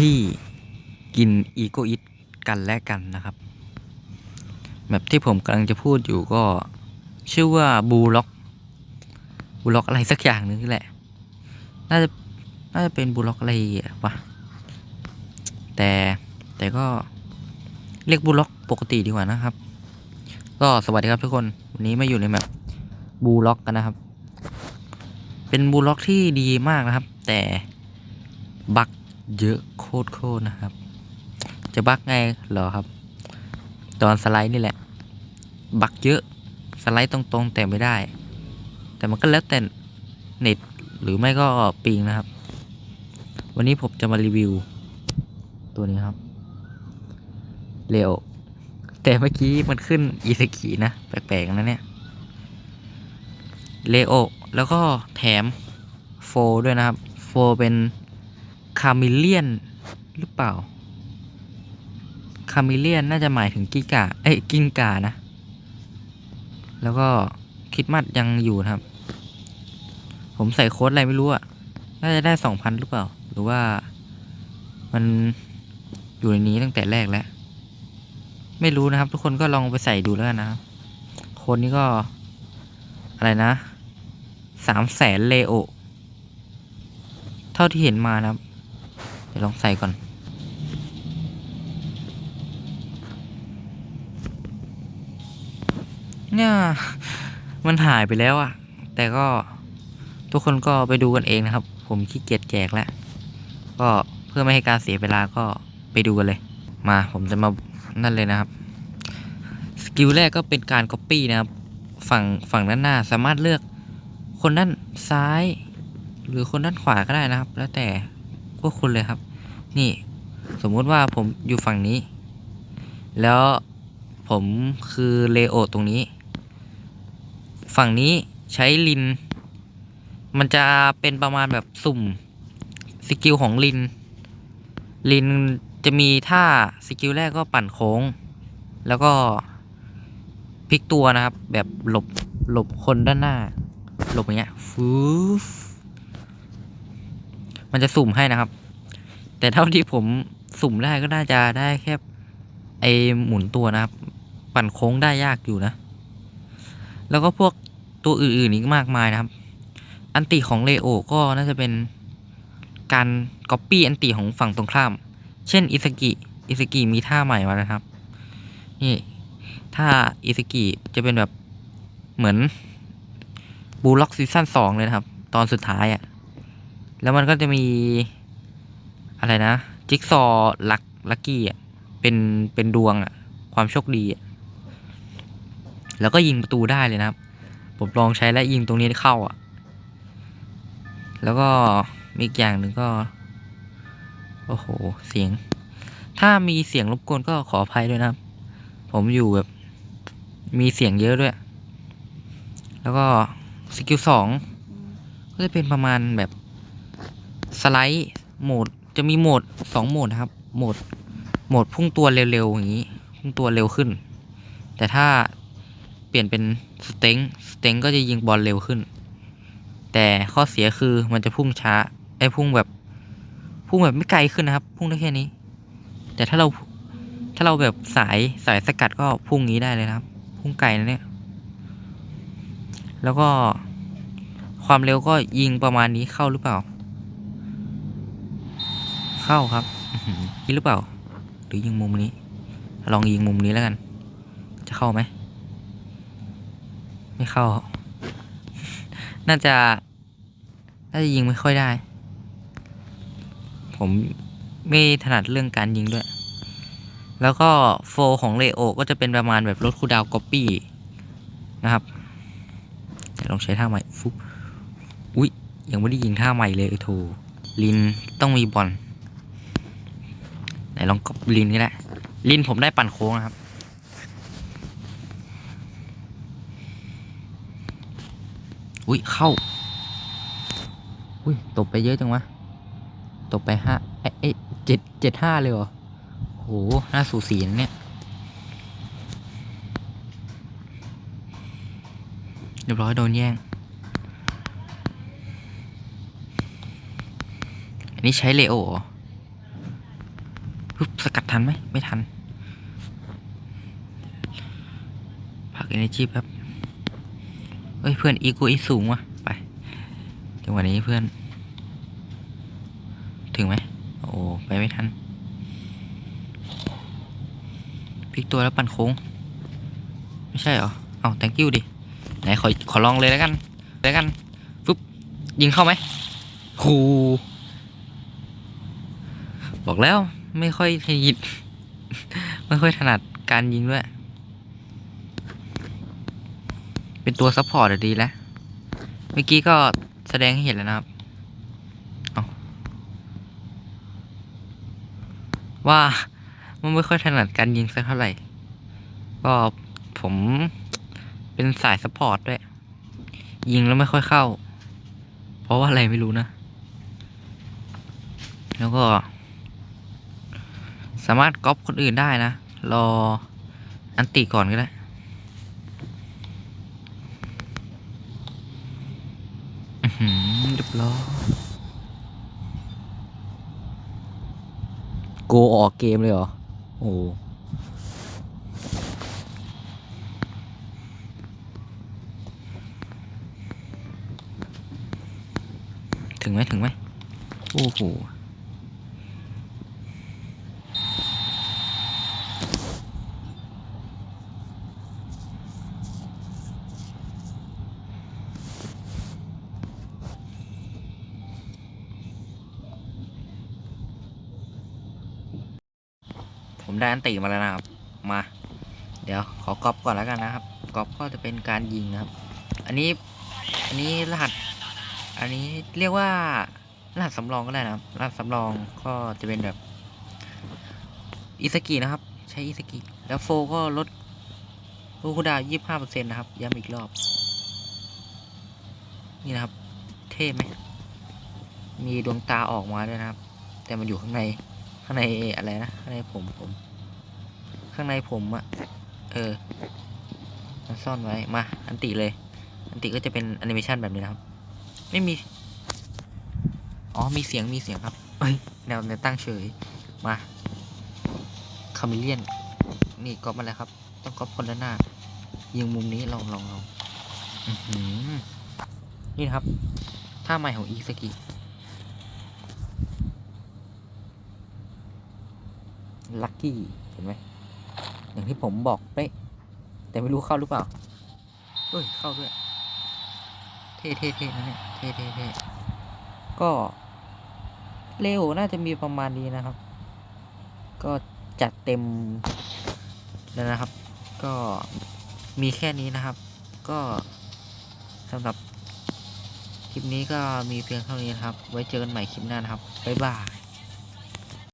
ที่กินอีโกอิทกันและกันนะครับ แบบที่ผมกำลังจะพูดอยู่ก็ชื่อว่าบูล็อกบูล็อกอะไรสักอย่างนึงนี่แหละ น่าจะน่าจะเป็นบูล็อกอะไรวะแต่แต่ก็เรียกบูล็อกปกติดีกว่านะครับ ก็สวัสดีครับทุกคน วันนี้มาอยู่ในแบบบูล็อกกันนะครับ เป็นบูล็อกที่ดีมากนะครับ แต่บัก เยอะโคตรโคตรนะครับ จะบักไงเหรอครับ ตอนสไลด์นี่แหละ บักเยอะสไลด์ตรงๆแต่ไม่ได้ แต่มันก็แล้วแต่เน็ตหรือไม่ก็ปิงนะครับ วันนี้ผมจะมารีวิว ตัวนี้ครับเร็วแต่เมื่อกี้มันขึ้นอีสกีนะ แปลกๆนะเนี่ยเลโอแล้วก็แถมโฟด้วยนะครับ โฟเป็น คามิเลียนหรือเปล่า คามิเลียนน่าจะหมายถึงกิกาเอ้ยกิ้งกานะ แล้วก็คิดมัดยังอยู่นะครับ ผมใส่โค้ดอะไรไม่รู้อะน่าจะได้สองพันหรือเปล่า หรือว่ามันอยู่ในนี้ตั้งแต่แรกแล้ว ไม่รู้นะครับ ทุกคนก็ลองไปใส่ดูแล้วกันนะครับ โค้ดนี้ก็อะไรนะสามแสนเลโอ เท่าที่เห็นมานะครับ ดี๋ยวลองใส่ก่อน เนี่ย มันหายไปแล้วอะแต่ก็ทุกคนก็ไปดูกันเองนะครับ ผมขี้เกียจแจกแล้ว ก็เพื่อไม่ให้การเสียเวลาก็ไปดูกันเลย มาผมจะมานั่นเลยนะครับ สกิลแรกก็เป็นการ Copy นะครับ ฝั่งฝั่งด้านหน้าสามารถเลือกคนด้านซ้าย หรือคนด้านขวาก็ได้นะครับ แล้วแต่ วกคุณเลยครับ นี่สมมุติว่าผมอยู่ฝั่งนี้ แล้วผมคือเลโอตรงนี้ ฝั่งนี้ใช้ลิน มันจะเป็นประมาณแบบสุ่มสกิลของลิน ลินจะมีท่าสกิลแรกก็ปั่นโค้ง แล้วก็พลิกตัวนะครับ แบบหลบหลบคนด้านหน้า หลบอย่างเงี้ยฟูฟ มันจะสุ่มให้นะครับ แต่เท่าที่ผมสุ่มได้ก็น่าจะได้แค่ไอหมุนตัวนะครับ ปั่นโค้งได้ยากอยู่นะ แล้วก็พวกตัวอื่นๆอีกมากมายนะครับ อันติของเลโอก็น่าจะเป็นการก๊อปปี้อันติของฝั่งตรงข้าม เช่นอิสกิอิสกิมีท่าใหม่มาแล้วครับ นี่ท่าอิสกิจะเป็นแบบเหมือนบูล็อกซีซั่นสองเลยนะครับ ตอนสุดท้ายอะ่ะ แล้วมันก็จะมี อะไรนะ จิ๊กซอลักลักกี้อะเป็นเป็นดวงอะ ความโชคดีอะแล้วก็ยิงประตูได้เลยนะครับ ผมลองใช้แล้วยิงตรงนี้เข้าอะ แล้วก็มีอีกอย่างหนึ่งก็ โอ้โห เสียง ถ้ามีเสียงรบกวนก็ขออภัยด้วยนะครับ ผมอยู่แบบ มีเสียงเยอะด้วย แล้วก็สกิลสองก็จะเป็นประมาณแบบ สไลด์โหมดจะมีโหมดสองโหมดนะครับ โหมดโหมดพุ่งตัวเร็วๆอย่างนี้ พุ่งตัวเร็วขึ้น แต่ถ้าเปลี่ยนเป็นสเต็งสเต็งก็จะยิงบอลเร็วขึ้น แต่ข้อเสียคือมันจะพุ่งช้าไอ้พุ่งแบบพุ่งแบบไม่ไกลขึ้นนะครับ พุ่งได้แค่นี้ แต่ถ้าเราถ้าเราแบบสายสายสกัดก็พุ่งงี้ได้เลยนะครับ พุ่งไกลนะเนี่ย แล้วก็ความเร็วก็ยิงประมาณนี้เข้าหรือเปล่า เข้าครับนี่หรือเปล่า หรือยิงมุมนี้ ลองยิงมุมนี้แล้วกัน จะเข้าไหม ไม่เข้า น่าจะ น่าจะยิงไม่ค่อยได้ ผมไม่ถนัดเรื่องการยิงด้วย แล้วก็โฟของเลโอก็จะเป็นประมาณแบบลดคูดาวก๊อปปี้นะครับลองใช้ท่าใหม่ฟุบอุ๊ยยังไม่ได้ยิงท่าใหม่เลยโถลินต้องมีบอล ไหนลองก๊อปลินก็ได้ลินผมได้ปั่นโค้งนะครับ อุ้ยเข้า อุ้ยตบไปเยอะจังวะ ตบไปห้าเอ้ยเอ้ยเจ็ดเจ็ดห้าเลยเหรอโหน่าสูสีนเนี่ย เรียบร้อยโดนแย่ง อันนี้ใช้เลโอเหรอ สกัดทันไหมไม่ทันพัก energy แป๊บเฮ้ยเพื่อนอีกูอีสูงว่ะไปจังหวะนี้เพื่อน ถึงไหมโอ้ไปไม่ทันพลิกตัวแล้วปั่นโค้ง ไม่ใช่เหรอเอา thank you ดิไหนขอขอลองเลยแล้วกันแล้วกันปุ๊บยิงเข้าไหมครูบอกแล้ว ไม่ค่อยถยิดไม่ค่อยถนัดการยิงด้วย เป็นตัวซัพพอร์ตดีแล้ว เมื่อกี้ก็แสดงให้เห็นแล้วนะครับว่ามันไม่ค่อยถนัดการยิงสักเท่าไหร่ ก็ผมเป็นสายซัพพอร์ตด้วย ยิงแล้วไม่ค่อยเข้า เพราะว่าอะไรไม่รู้นะ แล้วก็ สามารถก๊อปคนอื่นได้นะ รออันติก่อนก็ได้ อือหือเรียบร้อยโกออกเกมเลยเหรอ โอ้ถึงไหมถึงไหมโอ้โห ผมได้อันติมาแล้วนะครับ มา เดี๋ยวขอกรอบก่อนแล้วกันนะครับกรอบก็จะเป็นการยิงนะครับ อันนี้ อันนี้รหัส อันนี้เรียกว่ารหัสสำรองก็ได้นะครับรหัสสำรองก็จะเป็นแบบอิสกินะครับ ใช้อิสกิแล้วโฟก็ลดลูกคูลดาวยี่ห้าเปอร์เซ็นต์นะครับ ย้ำอีกรอบ นี่นะครับ เท่ไหม มีดวงตาออกมาด้วยนะครับ แต่มันอยู่ข้างใน ข้างในอะไรนะข้างในผมผม ข้างในผมอะเออมันซ่อนไว้มา อันติเลย อันติก็จะเป็นแอนิเมชันแบบนี้นะครับ ไม่มี อ๋อมีเสียงมีเสียงครับเอ้ยแนวแนวตั้งเฉยมาคาเมเลียน นี่ก๊อปมาแล้วครับ ต้องก๊อปคนละหน้ายิงมุมนี้ลองลองลองอือหือนี่นะครับท่าใหม่ของอีสกิ ลัคกี้เห็นไหมอย่างที่ผมบอกเป๊ะแต่ไม่รู้เข้าหรือเปล่าเอ้ยเข้าด้วย เท่เท่เท่นะเนี่ยเท่เท่เท่ก็เร็วน่าจะมีประมาณนี้นะครับ ก็จัดเต็มแล้วนะครับ ก็มีแค่นี้นะครับ ก็สำหรับคลิปนี้ก็มีเพียงเท่านี้นะครับ ไว้เจอกันใหม่คลิปหน้านะครับ บ๊ายบาย